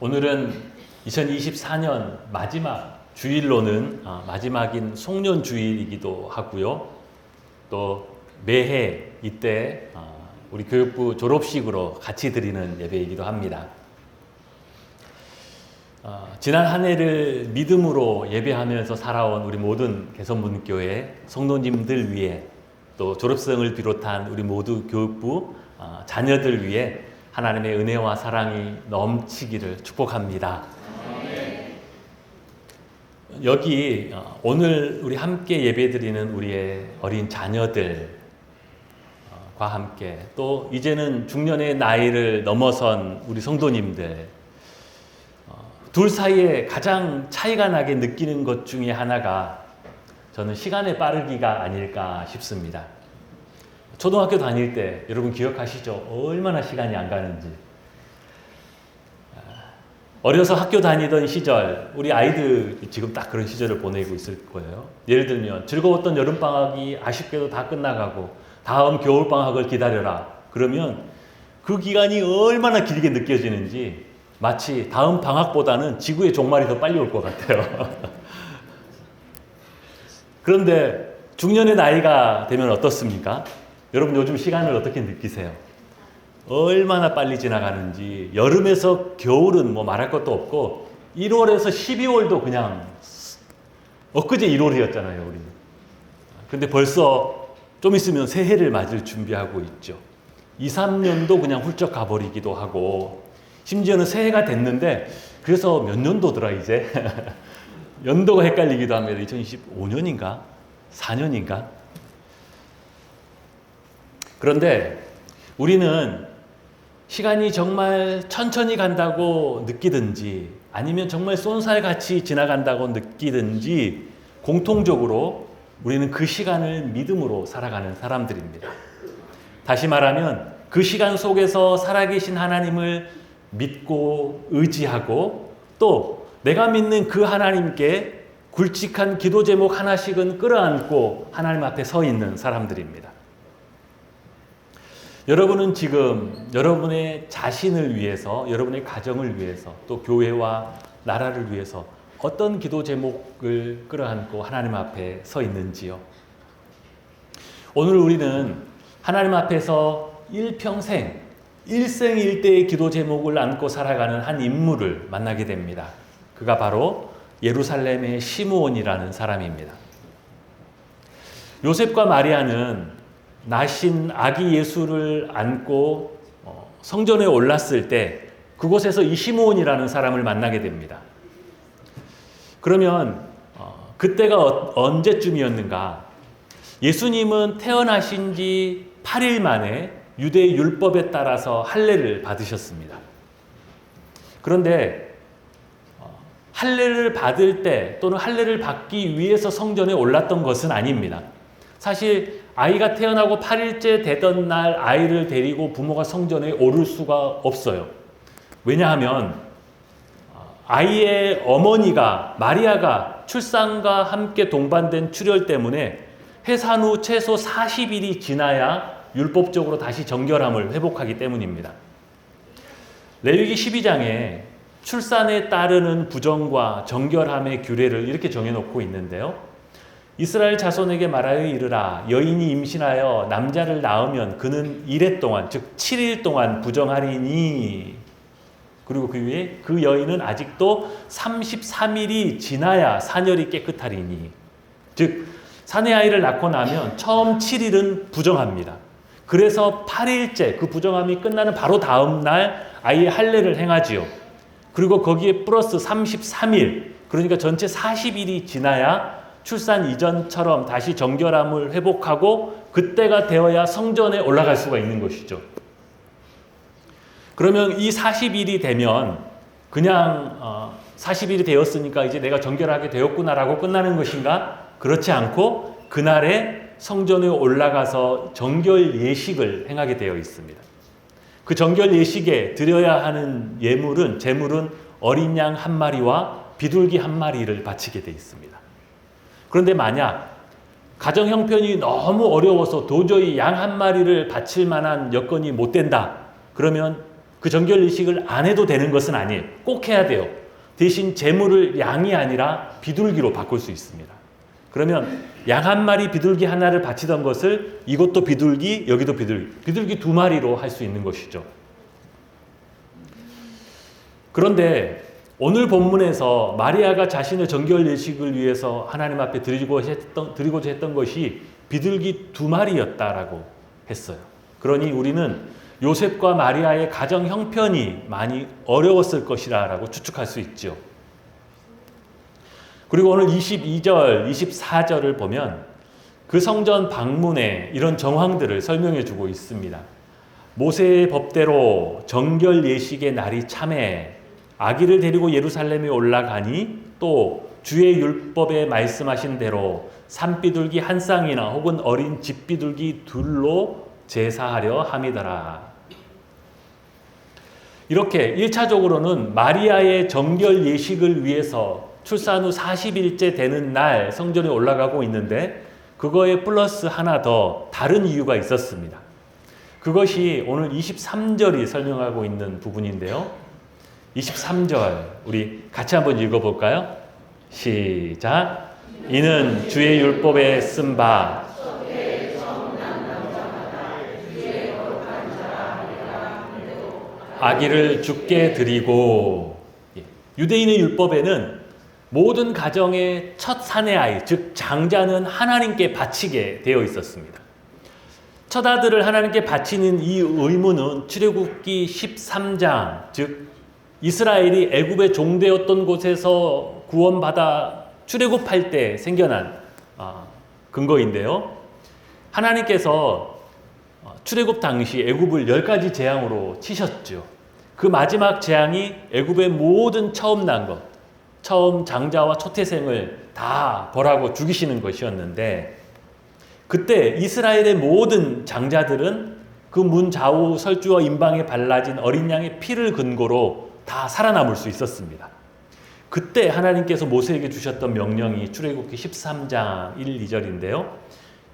오늘은 2024년 마지막 주일로는 아, 마지막인 송년 주일이기도 하고요. 또 매해 이때 아, 우리 교육부 졸업식으로 같이 드리는 예배이기도 합니다. 아, 지난 한 해를 믿음으로 예배하면서 살아온 우리 모든 개선문교회 성도님들 위해 또 졸업생을 비롯한 우리 모두 교육부 아, 자녀들 위해 하나님의 은혜와 사랑이 넘치기를 축복합니다. 여기 어, 오늘 우리 함께 예배드리는 우리의 어린 자녀들과 함께 또 이제는 중년의 나이를 넘어선 우리 성도님들 어, 둘 사이에 가장 차이가 나게 느끼는 것 중에 하나가 저는 시간의 빠르기가 아닐까 싶습니다. 초등학교 다닐 때 여러분 기억하시죠? 얼마나 시간이 안 가는지. 어려서 학교 다니던 시절, 우리 아이들 지금 딱 그런 시절을 보내고 있을 거예요. 예를 들면 즐거웠던 여름방학이 아쉽게도 다 끝나가고 다음 겨울방학을 기다려라. 그러면 그 기간이 얼마나 길게 느껴지는지 마치 다음 방학보다는 지구의 종말이 더 빨리 올 것 같아요. 그런데 중년의 나이가 되면 어떻습니까? 여러분 요즘 시간을 어떻게 느끼세요? 얼마나 빨리 지나가는지 여름에서 겨울은 뭐 말할 것도 없고 1월에서 12월도 그냥 엊그제 1월이었잖아요 우리. 근데 벌써 좀 있으면 새해를 맞을 준비하고 있죠. 2, 3년도 그냥 훌쩍 가버리기도 하고 심지어는 새해가 됐는데 그래서 몇 년도더라 이제 연도가 헷갈리기도 합니다. 2025년인가 4년인가 그런데 우리는 시간이 정말 천천히 간다고 느끼든지 아니면 정말 쏜살같이 지나간다고 느끼든지 공통적으로 우리는 그 시간을 믿음으로 살아가는 사람들입니다. 다시 말하면 그 시간 속에서 살아계신 하나님을 믿고 의지하고 또 내가 믿는 그 하나님께 굵직한 기도 제목 하나씩은 끌어안고 하나님 앞에 서 있는 사람들입니다. 여러분은 지금 여러분의 자신을 위해서, 여러분의 가정을 위해서, 또 교회와 나라를 위해서 어떤 기도 제목을 끌어안고 하나님 앞에 서 있는지요? 오늘 우리는 하나님 앞에서 일평생, 일생일대의 기도 제목을 안고 살아가는 한 인물을 만나게 됩니다. 그가 바로 예루살렘의 시므온이라는 사람입니다. 요셉과 마리아는 나신 아기 예수를 안고 어, 성전에 올랐을 때 그곳에서 이 시므온이라는 사람을 만나게 됩니다. 그러면 어, 그때가 언제쯤이었는가? 예수님은 태어나신 지 8일 만에 유대 율법에 따라서 할례를 받으셨습니다. 그런데 어, 할례를 받을 때 또는 할례를 받기 위해서 성전에 올랐던 것은 아닙니다. 사실 아이가 태어나고 8일째 되던 날 아이를 데리고 부모가 성전에 오를 수가 없어요. 왜냐하면 아이의 어머니가 마리아가 출산과 함께 동반된 출혈 때문에 해산 후 최소 40일이 지나야 율법적으로 다시 정결함을 회복하기 때문입니다. 레위기 12장에 출산에 따르는 부정과 정결함의 규례를 이렇게 정해놓고 있는데요. 이스라엘 자손에게 말하여 이르라 여인이 임신하여 남자를 낳으면 그는 이래 동안 즉 7일 동안 부정하리니 그리고 그 위에 그 여인은 아직도 33일이 지나야 사녀리 깨끗하리니 즉 사내 아이를 낳고 나면 처음 7일은 부정합니다. 그래서 8일째 그 부정함이 끝나는 바로 다음 날 아이의 할례를 행하지요. 그리고 거기에 플러스 33일 그러니까 전체 40일이 지나야 출산 이전처럼 다시 정결함을 회복하고 그때가 되어야 성전에 올라갈 수가 있는 것이죠. 그러면 이 40일이 되면 그냥 어, 40일이 되었으니까 이제 내가 정결하게 되었구나라고 끝나는 것인가? 그렇지 않고 그날에 성전에 올라가서 정결 예식을 행하게 되어 있습니다. 그 정결 예식에 드려야 하는 예물은 제물은 어린 양 한 마리와 비둘기 한 마리를 바치게 되어 있습니다. 그런데 만약 가정 형편이 너무 어려워서 도저히 양 한 마리를 바칠 만한 여건이 못 된다. 그러면 그 정결 의식을 안 해도 되는 것은 아니에요. 꼭 해야 돼요. 대신 재물을 양이 아니라 비둘기로 바꿀 수 있습니다. 그러면 양 한 마리 비둘기 하나를 바치던 것을 이것도 비둘기 여기도 비둘기 비둘기 두 마리로 할 수 있는 것이죠. 그런데 오늘 본문에서 마리아가 자신의 정결 예식을 위해서 하나님 앞에 드리고 했던, 드리고자 했던 것이 비둘기 두 마리였다라고 했어요. 그러니 우리는 요셉과 마리아의 가정 형편이 많이 어려웠을 것이라고 추측할 수 있죠. 그리고 오늘 22절, 24절을 보면 그 성전 방문에 이런 정황들을 설명해 주고 있습니다. 모세의 법대로 정결 예식의 날이 참해 아기를 데리고 예루살렘에 올라가니 또 주의 율법에 말씀하신 대로 산비둘기 한 쌍이나 혹은 어린 집비둘기 둘로 제사하려 함이더라. 이렇게 1차적으로는 마리아의 정결 예식을 위해서 출산 후 40일째 되는 날 성전에 올라가고 있는데 그거에 플러스 하나 더 다른 이유가 있었습니다. 그것이 오늘 23절이 설명하고 있는 부분인데요. 23절 우리 같이 한번 읽어볼까요? 시작. 이는 주의 율법에 쓴 바 아기를 죽게 드리고 예. 유대인의 율법에는 모든 가정의 첫 사내 아이, 즉 장자는 하나님께 바치게 되어 있었습니다. 첫 아들을 하나님께 바치는 이 의무는 출애굽기 13장, 즉 이스라엘이 애굽의 종되었던 곳에서 구원받아 출애굽할 때 생겨난 아, 근거인데요. 하나님께서 어, 출애굽 당시 애굽을 열 가지 재앙으로 치셨죠. 그 마지막 재앙이 애굽의 모든 처음 난 것, 처음 장자와 초태생을 다 벌하고 죽이시는 것이었는데 그때 이스라엘의 모든 장자들은 그 문 좌우 설주와 임방에 발라진 어린 양의 피를 근거로 다 살아남을 수 있었습니다. 그때 하나님께서 모세에게 주셨던 명령이 출애굽기 13장 1, 2절인데요.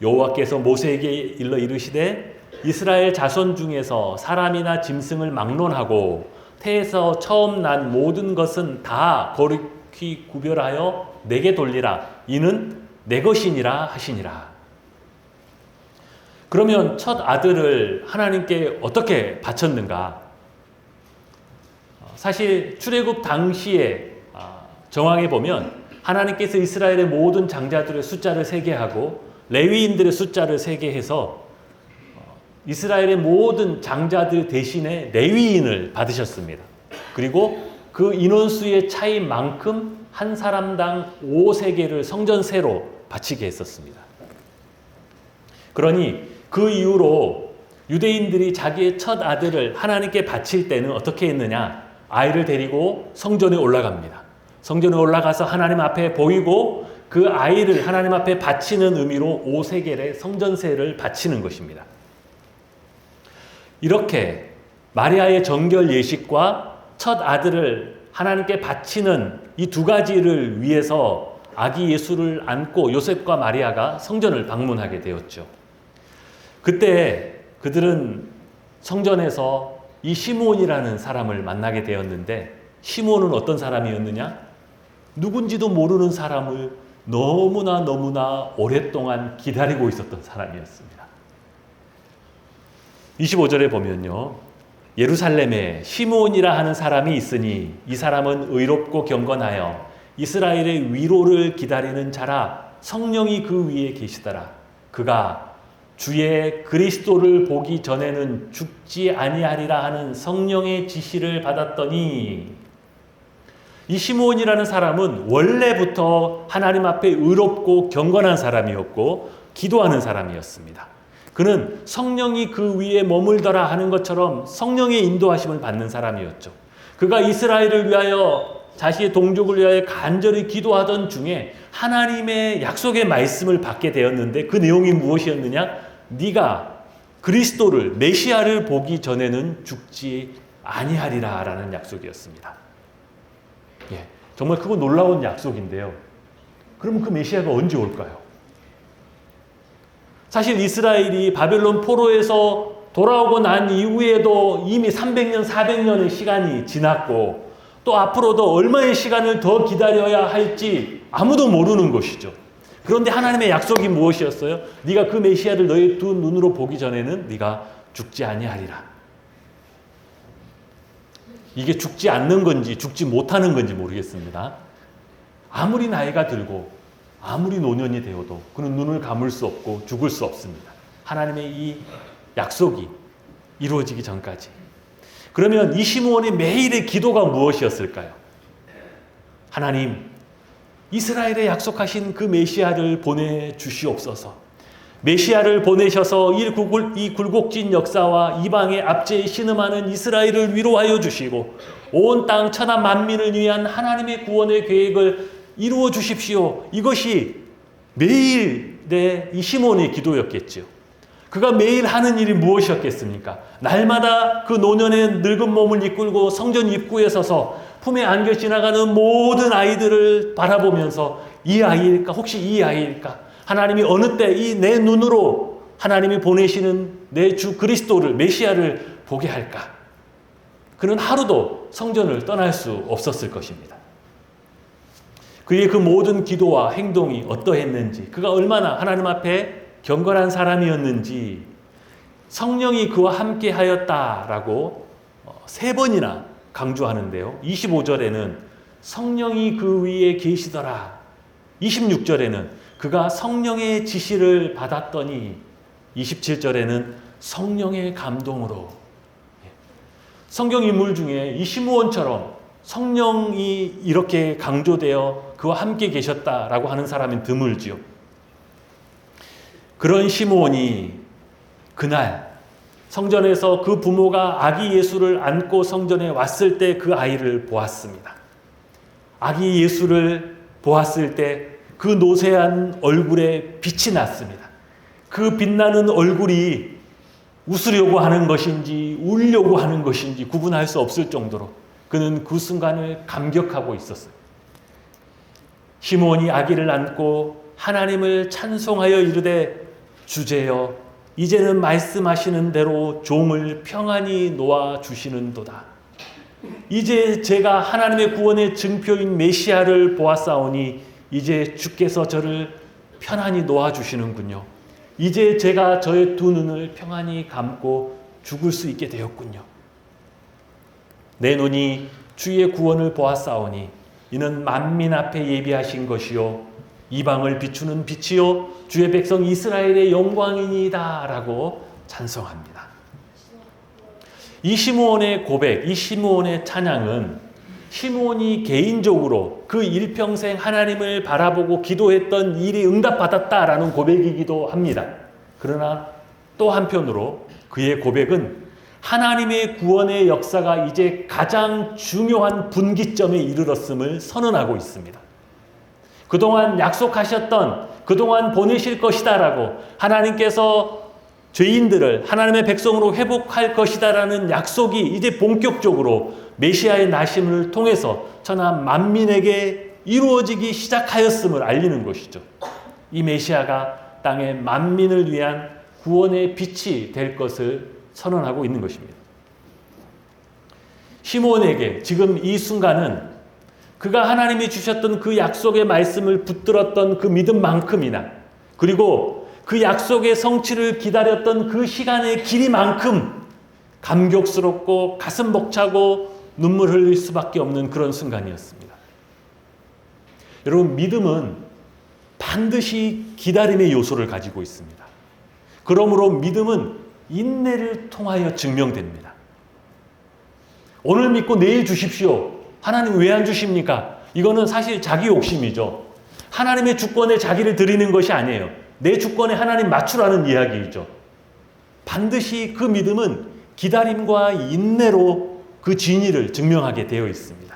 여호와께서 모세에게 일러 이르시되 이스라엘 자손 중에서 사람이나 짐승을 막론하고 태에서 처음 난 모든 것은 다 거룩히 구별하여 내게 돌리라. 이는 내 것이니라 하시니라. 그러면 첫 아들을 하나님께 어떻게 바쳤는가? 사실 출애굽 당시에 아, 정황에 보면 하나님께서 이스라엘의 모든 장자들의 숫자를 세게 하고 레위인들의 숫자를 세게 해서 어, 이스라엘의 모든 장자들 대신에 레위인을 받으셨습니다. 그리고 그 인원수의 차이만큼 한 사람당 5세계를 성전세로 바치게 했었습니다. 그러니 그 이후로 유대인들이 자기의 첫 아들을 하나님께 바칠 때는 어떻게 했느냐? 아이를 데리고 성전에 올라갑니다. 성전에 올라가서 하나님 앞에 보이고 그 아이를 하나님 앞에 바치는 의미로 5세겔의 성전세를 바치는 것입니다. 이렇게 마리아의 정결 예식과 첫 아들을 하나님께 바치는 이 두 가지를 위해서 아기 예수를 안고 요셉과 마리아가 성전을 방문하게 되었죠. 그때 그들은 성전에서 이 시몬이라는 사람을 만나게 되었는데 시몬은 어떤 사람이었느냐? 누군지도 모르는 사람을 너무나 너무나 오랫동안 기다리고 있었던 사람이었습니다. 25절에 보면요. 예루살렘에 시몬이라 하는 사람이 있으니 이 사람은 의롭고 경건하여 이스라엘의 위로를 기다리는 자라 성령이 그 위에 계시더라. 그가 주의 그리스도를 보기 전에는 죽지 아니하리라 하는 성령의 지시를 받았더니 이 시몬이라는 사람은 원래부터 하나님 앞에 의롭고 경건한 사람이었고 기도하는 사람이었습니다. 그는 성령이 그 위에 머물더라 하는 것처럼 성령의 인도하심을 받는 사람이었죠. 그가 이스라엘을 위하여 자신의 동족을 위하여 간절히 기도하던 중에 하나님의 약속의 말씀을 받게 되었는데 그 내용이 무엇이었느냐? 네가 그리스도를 메시아를 보기 전에는 죽지 아니하리라라는 약속이었습니다. 예, 정말 그거 놀라운 약속인데요. 그러면 그 메시아가 언제 올까요? 사실 이스라엘이 바벨론 포로에서 돌아오고 난 이후에도 이미 300년, 400년의 시간이 지났고 또 앞으로도 얼마의 시간을 더 기다려야 할지 아무도 모르는 것이죠. 그런데 하나님의 약속이 무엇이었어요? 네가 그 메시아를 너의 두 눈으로 보기 전에는 네가 죽지 아니하리라. 이게 죽지 않는 건지 죽지 못하는 건지 모르겠습니다. 아무리 나이가 들고 아무리 노년이 되어도 그는 눈을 감을 수 없고 죽을 수 없습니다. 하나님의 이 약속이 이루어지기 전까지. 그러면 이 시므온의 매일의 기도가 무엇이었을까요? 하나님, 이스라엘에 약속하신 그 메시아를 보내 주시옵소서. 메시아를 보내셔서 이, 굴곡진 역사와 이방의 압제에 신음하는 이스라엘을 위로하여 주시고 온 땅 천하 만민을 위한 하나님의 구원의 계획을 이루어 주십시오. 이것이 매일의 이 시몬의 기도였겠지요. 그가 매일 하는 일이 무엇이었겠습니까? 날마다 그 노년의 늙은 몸을 이끌고 성전 입구에 서서 품에 안겨 지나가는 모든 아이들을 바라보면서 이 아이일까? 혹시 이 아이일까? 하나님이 어느 때 이 내 눈으로 하나님이 보내시는 내 주 그리스도를 메시아를 보게 할까? 그는 하루도 성전을 떠날 수 없었을 것입니다. 그의 그 모든 기도와 행동이 어떠했는지, 그가 얼마나 하나님 앞에 경건한 사람이었는지, 성령이 그와 함께 하였다라고 어, 세 번이나 강조하는데요. 25절에는 성령이 그 위에 계시더라. 26절에는 그가 성령의 지시를 받았더니 27절에는 성령의 감동으로 예. 성경 인물 중에 이 시므온처럼 성령이 이렇게 강조되어 그와 함께 계셨다라고 하는 사람은 드물지요. 그런 시므온이 그날 성전에서 그 부모가 아기 예수를 안고 성전에 왔을 때 그 아이를 보았습니다. 아기 예수를 보았을 때 그 노쇠한 얼굴에 빛이 났습니다. 그 빛나는 얼굴이 웃으려고 하는 것인지 울려고 하는 것인지 구분할 수 없을 정도로 그는 그 순간을 감격하고 있었어요. 시몬이 아기를 안고 하나님을 찬송하여 이르되 주제여 이제는 말씀하시는 대로 종을 평안히 놓아 주시는도다. 이제 제가 하나님의 구원의 증표인 메시아를 보았사오니 이제 주께서 저를 편안히 놓아 주시는군요. 이제 제가 저의 두 눈을 평안히 감고 죽을 수 있게 되었군요. 내 눈이 주의 구원을 보았사오니 이는 만민 앞에 예비하신 것이요 이방을 비추는 빛이요 주의 백성 이스라엘의 영광이니다라고 찬송합니다. 이 시므온의 고백, 이 시므온의 찬양은 시므온이 개인적으로 그 일평생 하나님을 바라보고 기도했던 일이 응답받았다라는 고백이기도 합니다. 그러나 또 한편으로 그의 고백은 하나님의 구원의 역사가 이제 가장 중요한 분기점에 이르렀음을 선언하고 있습니다. 그동안 약속하셨던 그동안 보내실 것이다라고 하나님께서 죄인들을 하나님의 백성으로 회복할 것이다라는 약속이 이제 본격적으로 메시아의 나심을 통해서 천하 만민에게 이루어지기 시작하였음을 알리는 것이죠. 이 메시아가 땅의 만민을 위한 구원의 빛이 될 것을 선언하고 있는 것입니다. 시몬에게 지금 이 순간은 그가 하나님이 주셨던 그 약속의 말씀을 붙들었던 그 믿음만큼이나 그리고 그 약속의 성취를 기다렸던 그 시간의 길이만큼 감격스럽고 가슴 벅차고 눈물 흘릴 수밖에 없는 그런 순간이었습니다. 여러분, 믿음은 반드시 기다림의 요소를 가지고 있습니다. 그러므로 믿음은 인내를 통하여 증명됩니다. 오늘 믿고 내일 주십시오. 하나님 왜 안 주십니까? 이거는 사실 자기 욕심이죠. 하나님의 주권에 자기를 드리는 것이 아니에요. 내 주권에 하나님 맞추라는 이야기이죠. 반드시 그 믿음은 기다림과 인내로 그 진리를 증명하게 되어 있습니다.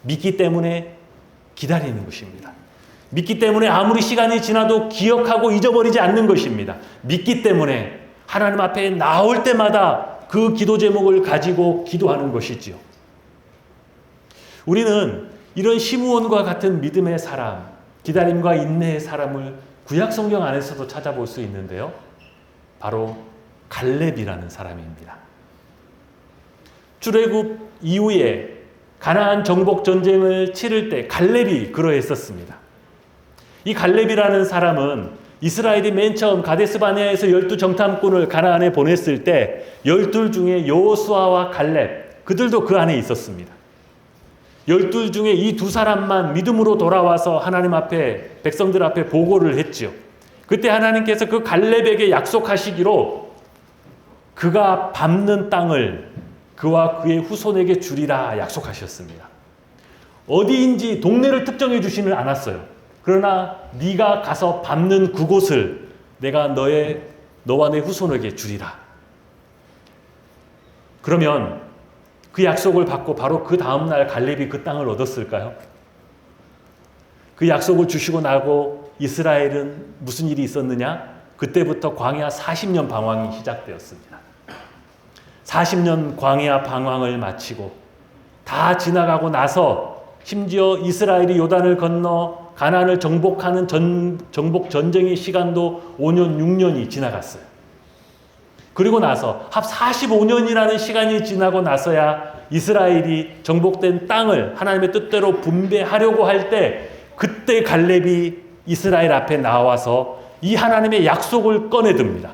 믿기 때문에 기다리는 것입니다. 믿기 때문에 아무리 시간이 지나도 기억하고 잊어버리지 않는 것입니다. 믿기 때문에 하나님 앞에 나올 때마다 그 기도 제목을 가지고 기도하는 것이지요. 우리는 이런 시므온과 같은 믿음의 사람, 기다림과 인내의 사람을 구약 성경 안에서도 찾아볼 수 있는데요. 바로 갈렙이라는 사람입니다. 출애굽 이후에 가나안 정복 전쟁을 치를 때 갈렙이 그러했었습니다. 이 갈렙이라는 사람은 이스라엘이 맨 처음 가데스 바네아에서 열두 정탐꾼을 가나안에 보냈을 때 열둘 중에 여호수아와 갈렙 그들도 그 안에 있었습니다. 열둘 중에 이 두 사람만 믿음으로 돌아와서 하나님 앞에 백성들 앞에 보고를 했지요. 그때 하나님께서 그 갈렙에게 약속하시기로 그가 밟는 땅을 그와 그의 후손에게 주리라 약속하셨습니다. 어디인지 동네를 특정해 주지는 않았어요. 그러나 네가 가서 밟는 그곳을 내가 너의 너와 내 후손에게 주리라. 그러면 그 약속을 받고 바로 그 다음 날 갈렙이 그 땅을 얻었을까요? 그 약속을 주시고 나고 이스라엘은 무슨 일이 있었느냐? 그때부터 광야 40년 방황이 시작되었습니다. 40년 광야 방황을 마치고 다 지나가고 나서 심지어 이스라엘이 요단을 건너 가나안을 정복하는 전, 정복 전쟁의 시간도 5년, 6년이 지나갔어요. 그리고 나서 합 45년이라는 시간이 지나고 나서야 이스라엘이 정복된 땅을 하나님의 뜻대로 분배하려고 할 때 그때 갈렙이 이스라엘 앞에 나와서 이 하나님의 약속을 꺼내듭니다.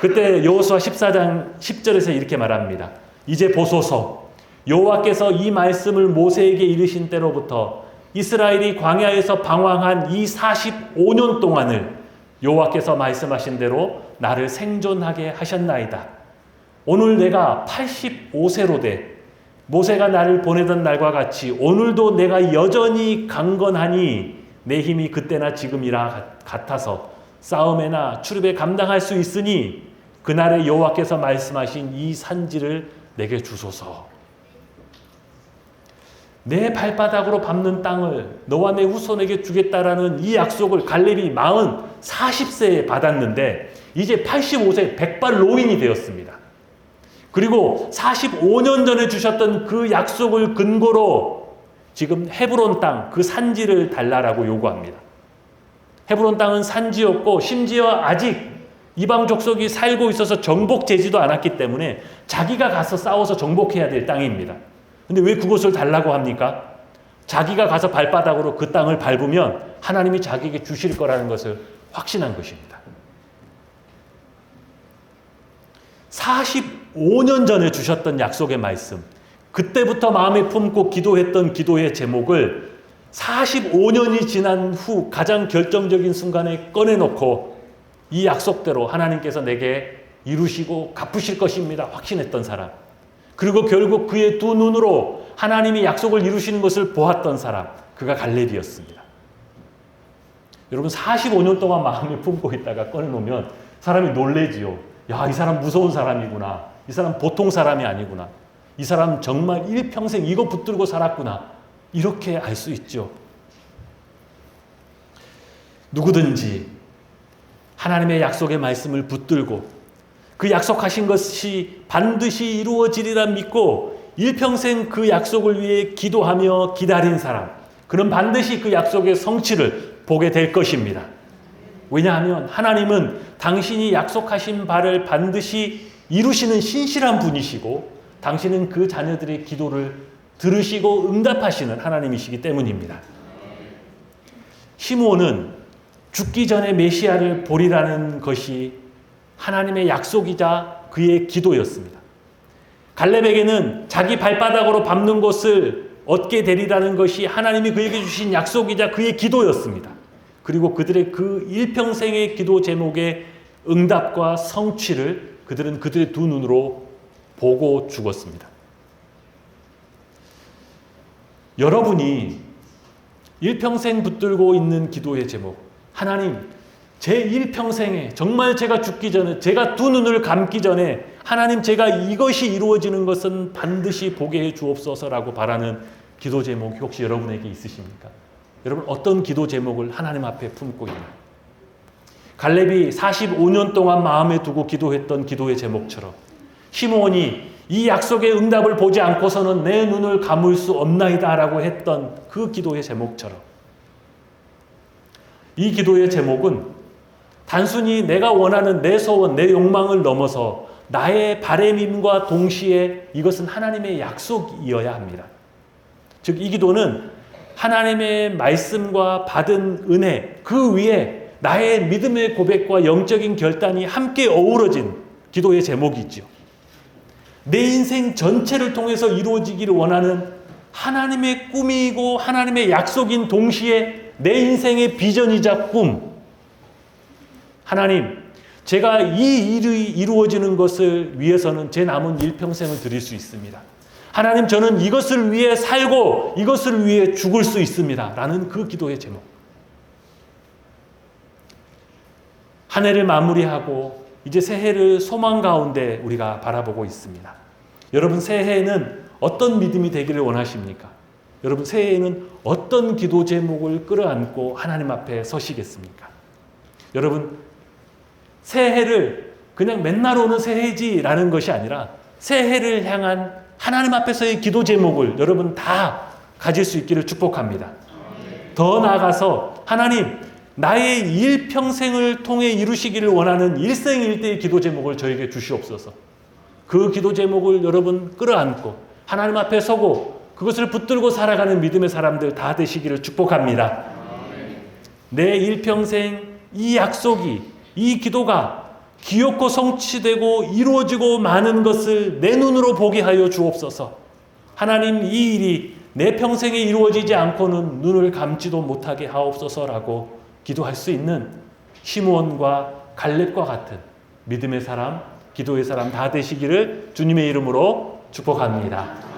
그때 여호수아 14장 10절에서 이렇게 말합니다. 이제 보소서 여호와께서 이 말씀을 모세에게 이르신 때로부터 이스라엘이 광야에서 방황한 이 45년 동안을 여호와께서 말씀하신 대로 나를 생존하게 하셨나이다. 오늘 내가 85세로 돼 모세가 나를 보내던 날과 같이 오늘도 내가 여전히 강건하니 내 힘이 그때나 지금이라 같아서 싸움에나 출입에 감당할 수 있으니 그날에 여호와께서 말씀하신 이 산지를 내게 주소서. 내 발바닥으로 밟는 땅을 너와 내 후손에게 주겠다라는 이 약속을 갈렙이 마흔 40세에 받았는데 이제 85세 백발 노인이 되었습니다. 그리고 45년 전에 주셨던 그 약속을 근거로 지금 헤브론 땅 그 산지를 달라라고 요구합니다. 헤브론 땅은 산지였고 심지어 아직 이방 족속이 살고 있어서 정복되지도 않았기 때문에 자기가 가서 싸워서 정복해야 될 땅입니다. 근데 왜 그것을 달라고 합니까? 자기가 가서 발바닥으로 그 땅을 밟으면 하나님이 자기에게 주실 거라는 것을 확신한 것입니다. 45년 전에 주셨던 약속의 말씀, 그때부터 마음에 품고 기도했던 기도의 제목을 45년이 지난 후 가장 결정적인 순간에 꺼내놓고 이 약속대로 하나님께서 내게 이루시고 갚으실 것입니다. 확신했던 사람. 그리고 결국 그의 두 눈으로 하나님이 약속을 이루시는 것을 보았던 사람. 그가 갈렙이었습니다. 여러분 45년 동안 마음에 품고 있다가 꺼내놓으면 사람이 놀래지요. 야, 이 사람 무서운 사람이구나. 이 사람 보통 사람이 아니구나. 이 사람 정말 일평생 이거 붙들고 살았구나. 이렇게 알 수 있죠. 누구든지 하나님의 약속의 말씀을 붙들고 그 약속하신 것이 반드시 이루어지리라 믿고 일평생 그 약속을 위해 기도하며 기다린 사람, 그는 반드시 그 약속의 성취를 보게 될 것입니다. 왜냐하면 하나님은 당신이 약속하신 바를 반드시 이루시는 신실한 분이시고 당신은 그 자녀들의 기도를 들으시고 응답하시는 하나님이시기 때문입니다. 시므온은 죽기 전에 메시아를 보리라는 것이 하나님의 약속이자 그의 기도였습니다. 갈렙에게는 자기 발바닥으로 밟는 것을 얻게 되리라는 것이 하나님이 그에게 주신 약속이자 그의 기도였습니다. 그리고 그들의 그 일평생의 기도 제목의 응답과 성취를 그들은 그들의 두 눈으로 보고 죽었습니다. 여러분이 일평생 붙들고 있는 기도의 제목, 하나님, 제 일평생에 정말 제가 죽기 전에, 제가 두 눈을 감기 전에 하나님 제가 이것이 이루어지는 것은 반드시 보게 해 주옵소서라고 바라는 기도 제목이 혹시 여러분에게 있으십니까? 여러분 어떤 기도 제목을 하나님 앞에 품고 있나요? 갈렙이 45년 동안 마음에 두고 기도했던 기도의 제목처럼 시므온이 이 약속의 응답을 보지 않고서는 내 눈을 감을 수 없나이다라고 했던 그 기도의 제목처럼 이 기도의 제목은 단순히 내가 원하는 내 소원, 내 욕망을 넘어서 나의 바램임과 동시에 이것은 하나님의 약속이어야 합니다. 즉, 이 기도는 하나님의 말씀과 받은 은혜, 그 위에 나의 믿음의 고백과 영적인 결단이 함께 어우러진 기도의 제목이죠. 내 인생 전체를 통해서 이루어지기를 원하는 하나님의 꿈이고 하나님의 약속인 동시에 내 인생의 비전이자 꿈. 하나님, 제가 이 일이 이루어지는 것을 위해서는 제 남은 일평생을 드릴 수 있습니다. 하나님, 저는 이것을 위해 살고 이것을 위해 죽을 수 있습니다. 라는 그 기도의 제목. 한 해를 마무리하고 이제 새해를 소망 가운데 우리가 바라보고 있습니다. 여러분 새해에는 어떤 믿음이 되기를 원하십니까? 여러분 새해에는 어떤 기도 제목을 끌어안고 하나님 앞에 서시겠습니까? 여러분 새해를 그냥 맨날 오는 새해지라는 것이 아니라 새해를 향한 하나님 앞에서의 기도 제목을 여러분 다 가질 수 있기를 축복합니다. 더 나아가서 하나님 나의 일평생을 통해 이루시기를 원하는 일생일대의 기도 제목을 저에게 주시옵소서. 그 기도 제목을 여러분 끌어안고 하나님 앞에 서고 그것을 붙들고 살아가는 믿음의 사람들 다 되시기를 축복합니다. 내 일평생 이 약속이 이 기도가 기엽고 성취되고 이루어지고 많은 것을 내 눈으로 보게 하여 주옵소서. 하나님 이 일이 내 평생에 이루어지지 않고는 눈을 감지도 못하게 하옵소서라고 기도할 수 있는 시므온과 갈렙과 같은 믿음의 사람, 기도의 사람 다 되시기를 주님의 이름으로 축복합니다.